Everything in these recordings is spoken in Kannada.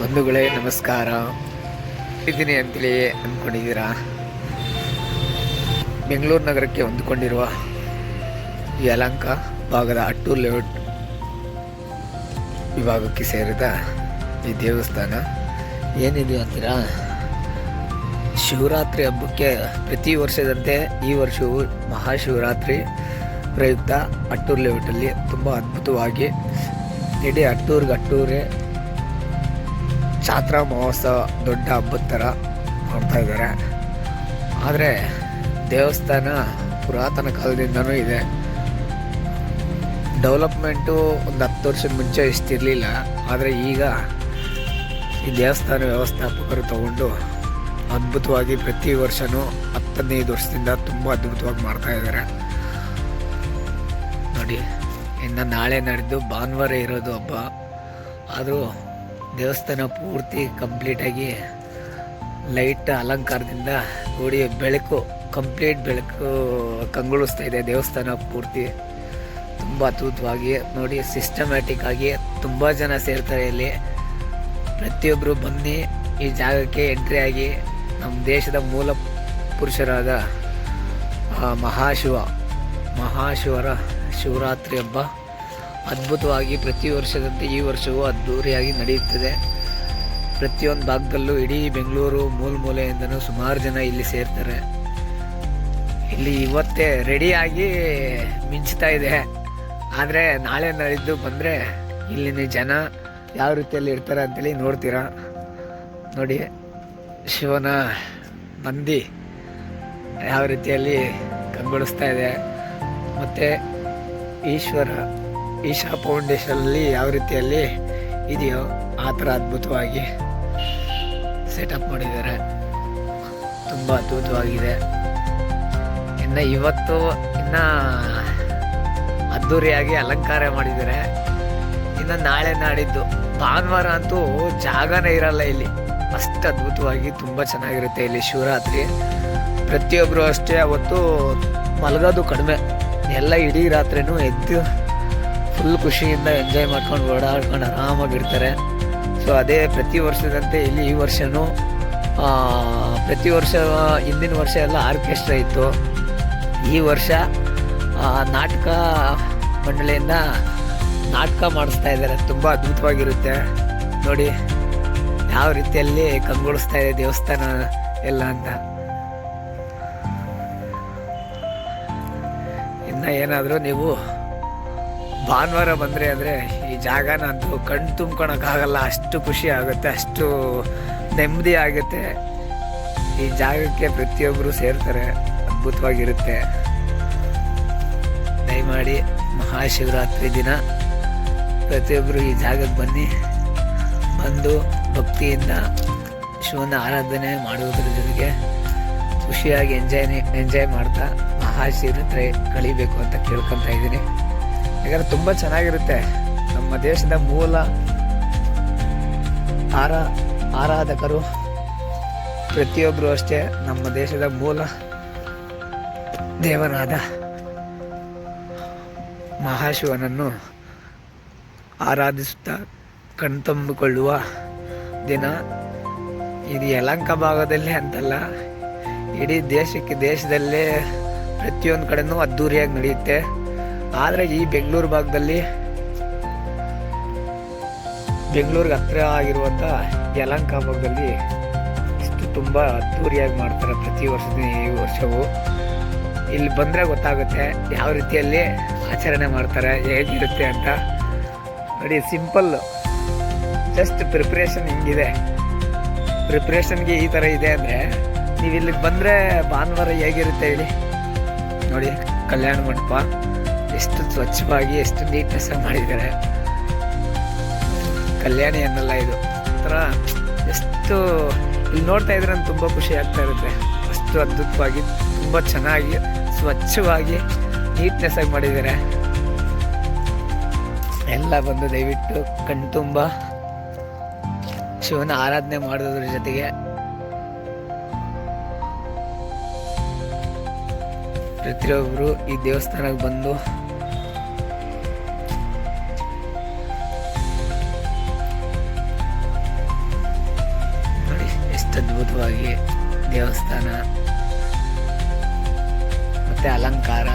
ಬಂಧುಗಳೇ, ನಮಸ್ಕಾರ. ಇದ್ದೀನಿ ಅಂತೇಳಿ ಅಂದ್ಕೊಂಡಿದ್ದೀರಾ? ಬೆಂಗಳೂರು ನಗರಕ್ಕೆ ಹೊಂದಿಕೊಂಡಿರುವ ಯಲಂಕ ಭಾಗದ ಅಟ್ಟೂರ್ ಲೇಔಟ್ ವಿಭಾಗಕ್ಕೆ ಸೇರಿದ ಈ ದೇವಸ್ಥಾನ ಏನಿದೆ ಅಂತೀರಾ? ಶಿವರಾತ್ರಿ ಹಬ್ಬಕ್ಕೆ ಪ್ರತಿ ವರ್ಷದಂತೆ ಈ ವರ್ಷವೂ ಮಹಾಶಿವರಾತ್ರಿ ಪ್ರಯುಕ್ತ ಅಟ್ಟೂರ್ ಲೇಔಟಲ್ಲಿ ತುಂಬ ಅದ್ಭುತವಾಗಿ ಇಡೀ ಅಟ್ಟೂರ್ಗೆ ಅಟ್ಟೂರೇ ಚಾತ್ರ ಮಹೋತ್ಸವ ದೊಡ್ಡ ಹಬ್ಬದ ಥರ ಮಾಡ್ತಾ ಇದ್ದಾರೆ. ಆದರೆ ದೇವಸ್ಥಾನ ಪುರಾತನ ಕಾಲದಿಂದನೂ ಇದೆ. ಡೆವಲಪ್ಮೆಂಟು ಒಂದು ಹತ್ತು ವರ್ಷದ ಮುಂಚೆ ಇಷ್ಟಿರಲಿಲ್ಲ. ಆದರೆ ಈಗ ಈ ದೇವಸ್ಥಾನ ವ್ಯವಸ್ಥಾಪಕರು ತಗೊಂಡು ಅದ್ಭುತವಾಗಿ ಪ್ರತಿ ವರ್ಷವೂ ಹತ್ತದೈದು ವರ್ಷದಿಂದ ತುಂಬ ಅದ್ಭುತವಾಗಿ ಮಾಡ್ತಾ ಇದ್ದಾರೆ. ನೋಡಿ, ಇನ್ನು ನಾಳೆ ನಡೆದು ಭಾನುವಾರ ಇರೋದು ಹಬ್ಬ. ಆದರೂ ದೇವಸ್ಥಾನ ಪೂರ್ತಿ ಕಂಪ್ಲೀಟಾಗಿ ಲೈಟ್ ಅಲಂಕಾರದಿಂದ ಕೂಡಿ ಬೆಳಕು ಕಂಪ್ಲೀಟ್ ಬೆಳಕು ಕಂಗೊಳಿಸ್ತಾ ಇದೆ ದೇವಸ್ಥಾನ ಪೂರ್ತಿ. ತುಂಬ ಅದ್ಭುತವಾಗಿ ನೋಡಿ ಸಿಸ್ಟಮ್ಯಾಟಿಕ್ ಆಗಿ ತುಂಬ ಜನ ಸೇರ್ತಾರೆ ಇಲ್ಲಿ. ಪ್ರತಿಯೊಬ್ಬರು ಬನ್ನಿ, ಈ ಜಾಗಕ್ಕೆ ಎಂಟ್ರಿ ಆಗಿ ನಮ್ಮ ದೇಶದ ಮೂಲ ಪುರುಷರಾದ ಮಹಾಶಿವ, ಮಹಾಶಿವರ ಶಿವರಾತ್ರಿ ಹಬ್ಬ. ಅದ್ಭುತವಾಗಿ ಪ್ರತಿ ವರ್ಷದಂತೆ ಈ ವರ್ಷವೂ ಅದ್ಧೂರಿಯಾಗಿ ನಡೆಯುತ್ತದೆ. ಪ್ರತಿಯೊಂದು ಭಾಗದಲ್ಲೂ ಇಡೀ ಬೆಂಗಳೂರು ಮೂಲ ಮೂಲೆಯಿಂದನೂ ಸುಮಾರು ಜನ ಇಲ್ಲಿ ಸೇರ್ತಾರೆ. ಇಲ್ಲಿ ಇವತ್ತೇ ರೆಡಿಯಾಗಿ ಮಿಂಚ್ತಾ ಇದೆ. ಆದರೆ ನಾಳೆ ನಾಳಿದ್ದು ಬಂದರೆ ಇಲ್ಲಿನ ಜನ ಯಾವ ರೀತಿಯಲ್ಲಿ ಇರ್ತಾರೆ ಅಂತೇಳಿ ನೋಡ್ತೀರಾ. ನೋಡಿ, ಶಿವನ ಮಂದಿ ಯಾವ ರೀತಿಯಲ್ಲಿ ಕಂಗೊಳಿಸ್ತಾ ಇದೆ. ಮತ್ತು ಈಶ್ವರ. ಈಶಾ ಫೌಂಡೇಶನಲ್ಲಿ ಯಾವ ರೀತಿಯಲ್ಲಿ ಇದೆಯೋ ಆ ಥರ ಅದ್ಭುತವಾಗಿ ಸೆಟಪ್ ಮಾಡಿದ್ದಾರೆ. ತುಂಬ ಅದ್ಭುತವಾಗಿದೆ. ಇನ್ನು ಇವತ್ತು ಇನ್ನು ಅದ್ಧೂರಿಯಾಗಿ ಅಲಂಕಾರ ಮಾಡಿದ್ದಾರೆ. ಇನ್ನು ನಾಳೆ ನಾಡಿದ್ದು. ಭಾನುವಾರ ಅಂತೂ ಜಾಗನೇ ಇರಲ್ಲ ಇಲ್ಲಿ. ಅಷ್ಟು ಅದ್ಭುತವಾಗಿ ತುಂಬ ಚೆನ್ನಾಗಿರುತ್ತೆ ಇಲ್ಲಿ ಶಿವರಾತ್ರಿ. ಪ್ರತಿಯೊಬ್ಬರು ಅಷ್ಟೇ ಅವತ್ತು ಮಲಗೋದು ಕಡಿಮೆ. ಎಲ್ಲ ಇಡೀ ರಾತ್ರಿನೂ ಎದ್ದು ಫುಲ್ ಖುಷಿಯಿಂದ ಎಂಜಾಯ್ ಮಾಡ್ಕೊಂಡು ಓಡಾಡ್ಕೊಂಡು ಆರಾಮಾಗಿರ್ತಾರೆ. ಸೊ ಅದೇ ಪ್ರತಿ ವರ್ಷದಂತೆ ಇಲ್ಲಿ ಈ ವರ್ಷವೂ ಪ್ರತಿ ವರ್ಷ, ಹಿಂದಿನ ವರ್ಷ ಎಲ್ಲ ಆರ್ಕೆಸ್ಟ್ರಾ ಇತ್ತು. ಈ ವರ್ಷ ನಾಟಕ ಮಂಡಳಿಯಿಂದ ನಾಟಕ ಮಾಡಿಸ್ತಾ ಇದ್ದಾರೆ. ತುಂಬ ಅದ್ಭುತವಾಗಿರುತ್ತೆ. ನೋಡಿ, ಯಾವ ರೀತಿಯಲ್ಲಿ ಕಂಗೊಳಿಸ್ತಾ ಇದೆ ದೇವಸ್ಥಾನ ಎಲ್ಲ ಅಂತ. ಇನ್ನು ಏನಾದರೂ ನೀವು ಭಾನುವಾರ ಬಂದರೆ ಅಂದರೆ ಈ ಜಾಗನ ಅಂತೂ ಕಣ್ಣು ತುಂಬ್ಕೊಳಕ್ಕಾಗಲ್ಲ ಅಷ್ಟು ಖುಷಿ ಆಗುತ್ತೆ, ಅಷ್ಟು ನೆಮ್ಮದಿ ಆಗುತ್ತೆ. ಈ ಜಾಗಕ್ಕೆ ಪ್ರತಿಯೊಬ್ಬರು ಸೇರ್ತಾರೆ, ಅದ್ಭುತವಾಗಿರುತ್ತೆ. ದಯಮಾಡಿ ಮಹಾಶಿವರಾತ್ರಿ ದಿನ ಪ್ರತಿಯೊಬ್ಬರು ಈ ಜಾಗಕ್ಕೆ ಬನ್ನಿ. ಬಂದು ಭಕ್ತಿಯಿಂದ ಶಿವನ ಆರಾಧನೆ ಮಾಡುವುದರ ಜೊತೆಗೆ ಖುಷಿಯಾಗಿ ಎಂಜಾಯ್ ಎಂಜಾಯ್ ಮಾಡ್ತಾ ಮಹಾಶಿವರಾತ್ರಿ ಕಳಿಬೇಕು ಅಂತ ಕೇಳ್ಕೊತಾ ಇದ್ದೀನಿ. ಯಾಕಂದ್ರೆ ತುಂಬ ಚೆನ್ನಾಗಿರುತ್ತೆ. ನಮ್ಮ ದೇಶದ ಮೂಲ ಆರ ಆರಾಧಕರು ಪ್ರತಿಯೊಬ್ಬರು ಅಷ್ಟೇ ನಮ್ಮ ದೇಶದ ಮೂಲ ದೇವರಾದ ಮಹಾಶಿವನನ್ನು ಆರಾಧಿಸುತ್ತಾ ಕಣ್ತಂಬಿಕೊಳ್ಳುವ ದಿನ ಇದು ಯಲಂಕ ಭಾಗದಲ್ಲೇ ಅಂತಲ್ಲ, ಇಡೀ ದೇಶಕ್ಕೆ ದೇಶದಲ್ಲೇ ಪ್ರತಿಯೊಂದು ಕಡೆನೂ ಅದ್ಧೂರಿಯಾಗಿ ನಡೆಯುತ್ತೆ. ಆದರೆ ಈ ಬೆಂಗಳೂರು ಭಾಗದಲ್ಲಿ ಬೆಂಗಳೂರಿಗೆ ಹತ್ತಿರ ಆಗಿರುವಂಥ ಯಲಂಕ ಭಾಗದಲ್ಲಿ ಇಷ್ಟು ತುಂಬ ಅದ್ಧೂರಿಯಾಗಿ ಮಾಡ್ತಾರೆ ಪ್ರತಿ ವರ್ಷದ ಈ ವರ್ಷವೂ. ಇಲ್ಲಿ ಬಂದರೆ ಗೊತ್ತಾಗುತ್ತೆ ಯಾವ ರೀತಿಯಲ್ಲಿ ಆಚರಣೆ ಮಾಡ್ತಾರೆ, ಹೇಗಿರುತ್ತೆ ಅಂತ. ನೋಡಿ, ಸಿಂಪಲ್, ಜಸ್ಟ್ ಪ್ರಿಪ್ರೇಷನ್ ಹಿಂಗಿದೆ. ಪ್ರಿಪ್ರೇಷನ್ಗೆ ಈ ಥರ ಇದೆ ಅಂದರೆ ನೀವು ಇಲ್ಲಿಗೆ ಬಂದರೆ ಭಾನುವಾರ ಹೇಗಿರುತ್ತೆ ಹೇಳಿ. ನೋಡಿ, ಕಲ್ಯಾಣ ಮಂಟಪ. ಎಷ್ಟು ಸ್ವಚ್ಛವಾಗಿ, ಎಷ್ಟು ನೀಟ್ನೆಸ್ ಮಾಡಿದ್ದಾರೆ. ಕಲ್ಯಾಣಿ ಅನ್ನಲ್ಲ ಇದು. ಒಂಥರ ಎಷ್ಟು ಇಲ್ಲಿ ನೋಡ್ತಾ ಇದ್ರೆ ನಂಗೆ ತುಂಬ ಖುಷಿ ಆಗ್ತಾ ಇರುತ್ತೆ. ಅಷ್ಟು ಅದ್ಭುತವಾಗಿ, ತುಂಬ ಚೆನ್ನಾಗಿ, ಸ್ವಚ್ಛವಾಗಿ ನೀಟ್ನೆಸ್ ಆಗಿ ಮಾಡಿದ್ದಾರೆ. ಎಲ್ಲ ಬಂದು ದಯವಿಟ್ಟು ಕಣ್ತುಂಬ ಶಿವನ ಆರಾಧನೆ ಮಾಡೋದ್ರ ಜೊತೆಗೆ. ಪ್ರತಿಯೊಬ್ಬರು ಈ ದೇವಸ್ಥಾನಕ್ಕೆ ಬಂದು ಅದ್ಭುತವಾಗಿ ದೇವಸ್ಥಾನ, ಮತ್ತೆ ಅಲಂಕಾರ.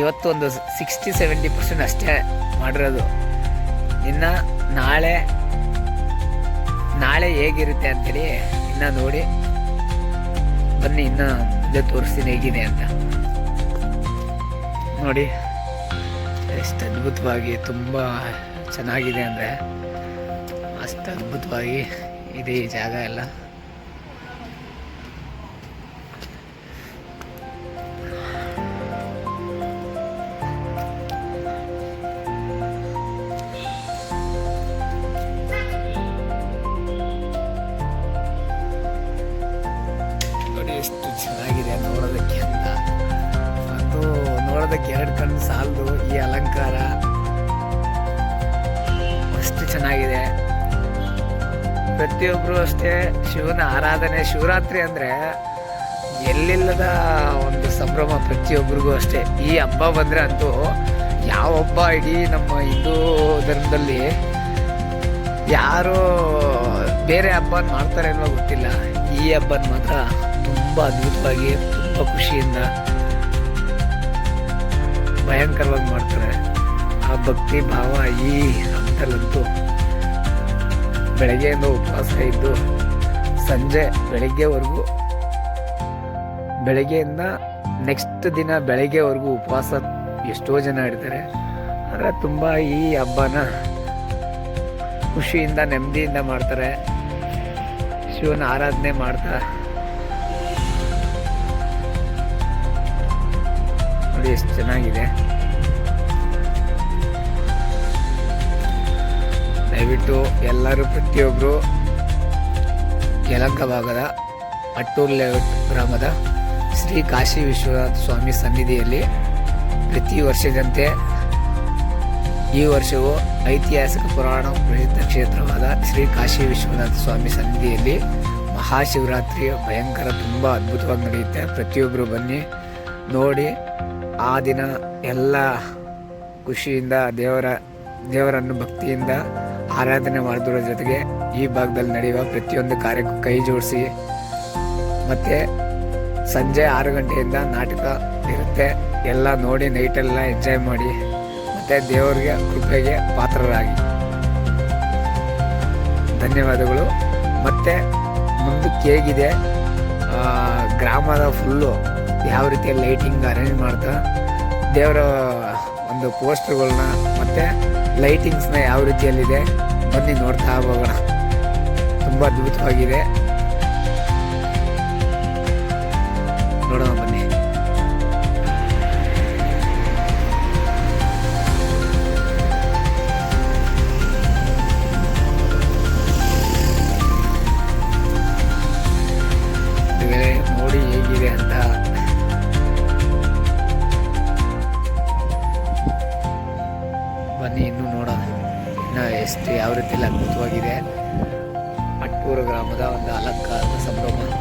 ಇವತ್ತು ಒಂದು ಸಿಕ್ಸ್ಟಿ ಸೆವೆಂಟಿ ಪರ್ಸೆಂಟ್ ಅಷ್ಟೇ ಮಾಡಿರೋದು. ಇನ್ನ ನಾಳೆ ನಾಳೆ ಹೇಗಿರುತ್ತೆ ಅಂತೇಳಿ ಇನ್ನ ನೋಡಿ. ಬನ್ನಿ, ಇನ್ನ ಮುಂದೆ ತೋರಿಸ್ತೀನಿ ಹೇಗಿದೆ ಅಂತ. ನೋಡಿ, ಎಷ್ಟು ಅದ್ಭುತವಾಗಿ ತುಂಬ ಚೆನ್ನಾಗಿದೆ ಅಂದರೆ. ಅಷ್ಟು ಅದ್ಭುತವಾಗಿ ಇದೆ ಜಾಗ ಎಲ್ಲ. ಎಷ್ಟು ಚೆನ್ನಾಗಿದೆ ನೋಡೋದಕ್ಕೆ ಅಂತ. ಅದು ನೋಡೋದಕ್ಕೆ ಎರಡು ಕಣ್ಣು ಸಾಲದು ಈ ಅಲಂಕಾರ. ಅಷ್ಟು ಚೆನ್ನಾಗಿದೆ. ಪ್ರತಿಯೊಬ್ಬರು ಅಷ್ಟೇ ಶಿವನ ಆರಾಧನೆ, ಶಿವರಾತ್ರಿ ಅಂದರೆ ಎಲ್ಲಿಲ್ಲದ ಒಂದು ಸಂಭ್ರಮ ಪ್ರತಿಯೊಬ್ಬರಿಗೂ ಅಷ್ಟೇ. ಈ ಹಬ್ಬ ಬಂದರೆ ಅಂತೂ ಯಾವ ಹಬ್ಬ ಇಡೀ ನಮ್ಮ ಹಿಂದೂ ಧರ್ಮದಲ್ಲಿ ಯಾರು ಬೇರೆ ಹಬ್ಬ ಮಾಡ್ತಾರೆ ಅನ್ನೋ ಗೊತ್ತಿಲ್ಲ. ಈ ಹಬ್ಬನ ಮಾತ್ರ ತುಂಬ ಅದ್ಭುತವಾಗಿ, ತುಂಬ ಖುಷಿಯಿಂದ ಭಯಂಕರವಾಗಿ ಮಾಡ್ತಾರೆ. ಆ ಭಕ್ತಿ ಭಾವ ಈ ಹಬ್ಬದಲ್ಲಂತೂ ಬೆಳಗ್ಗೆಯಿಂದ ಉಪವಾಸ ಇದ್ದು ಸಂಜೆ ಬೆಳಗ್ಗೆವರೆಗೂ, ಬೆಳಗ್ಗೆಯಿಂದ ನೆಕ್ಸ್ಟ್ ದಿನ ಬೆಳಗ್ಗೆವರೆಗೂ ಉಪವಾಸ ಎಷ್ಟೋ ಜನ ಇರ್ತಾರೆ. ಆದರೆ ತುಂಬ ಈ ಹಬ್ಬನ ಖುಷಿಯಿಂದ, ನೆಮ್ಮದಿಯಿಂದ ಮಾಡ್ತಾರೆ. ಶಿವನ ಆರಾಧನೆ ಮಾಡ್ತಾ. ಅದು ಎಷ್ಟು ಚೆನ್ನಾಗಿದೆ. ದಯವಿಟ್ಟು ಎಲ್ಲರೂ ಪ್ರತಿಯೊಬ್ಬರು ಯಲಂಕ ಭಾಗದ ಅಟ್ಟೂರ್ ಗ್ರಾಮದ ಶ್ರೀ ಕಾಶಿ ವಿಶ್ವನಾಥ ಸ್ವಾಮಿ ಸನ್ನಿಧಿಯಲ್ಲಿ ಪ್ರತಿ ವರ್ಷದಂತೆ ಈ ವರ್ಷವೂ ಐತಿಹಾಸಿಕ ಪುರಾಣ ಪ್ರಸಿದ್ಧ ಕ್ಷೇತ್ರವಾದ ಶ್ರೀ ಕಾಶಿ ವಿಶ್ವನಾಥ ಸ್ವಾಮಿ ಸನ್ನಿಧಿಯಲ್ಲಿ ಮಹಾಶಿವರಾತ್ರಿ ಭಯಂಕರ, ತುಂಬ ಅದ್ಭುತವಾಗಿ ನಡೆಯುತ್ತೆ. ಪ್ರತಿಯೊಬ್ಬರು ಬನ್ನಿ, ನೋಡಿ, ಆ ದಿನ ಎಲ್ಲ ಖುಷಿಯಿಂದ ದೇವರ, ದೇವರನ್ನು ಭಕ್ತಿಯಿಂದ ಆರಾಧನೆ ಮಾಡಿದ್ರ ಜೊತೆಗೆ ಈ ಭಾಗದಲ್ಲಿ ನಡೆಯುವ ಪ್ರತಿಯೊಂದು ಕಾರ್ಯಕ್ಕೂ ಕೈ ಜೋಡಿಸಿ. ಮತ್ತು ಸಂಜೆ ಆರು ಗಂಟೆಯಿಂದ ನಾಟಕ ಇರುತ್ತೆ. ಎಲ್ಲ ನೋಡಿ, ನೈಟೆಲ್ಲ ಎಂಜಾಯ್ ಮಾಡಿ. ಮತ್ತು ದೇವರಿಗೆ, ಕೃಪೆಗೆ ಪಾತ್ರರಾಗಿ. ಧನ್ಯವಾದಗಳು. ಮತ್ತು ಮುಂದಕ್ಕೆ ಹೇಗಿದೆ? ಗ್ರಾಮದ ಫುಲ್ಲು ಯಾವ ರೀತಿಯ ಲೈಟಿಂಗ್ ಅರೇಂಜ್ ಮಾಡ್ತಾ, ದೇವರ ಒಂದು ಪೋಸ್ಟರ್ಗಳನ್ನ ಮತ್ತು ಲೈಟಿಂಗ್ಸ್ನ ಯಾವ ರೀತಿಯಲ್ಲಿದೆ? ಬನ್ನಿ ನೋಡ್ತಾ ಹೋಗೋಣ. ತುಂಬ ಅದ್ಭುತವಾಗಿದೆ. ನೋಡೋಣ ಬನ್ನಿ. ನೋಡಿ ಹೇಗಿದೆ ಅಂತ. ಬನ್ನಿ ಇನ್ನು ನೋಡೋಣ. ಎಷ್ಟು ಯಾವ ರೀತಿಯಲ್ಲಿ ಅದ್ಭುತವಾಗಿದೆ. ಅಟ್ಟೂರು ಗ್ರಾಮದ ಒಂದು ಅಲಂಕಾರದ ಸಂಭ್ರಮ.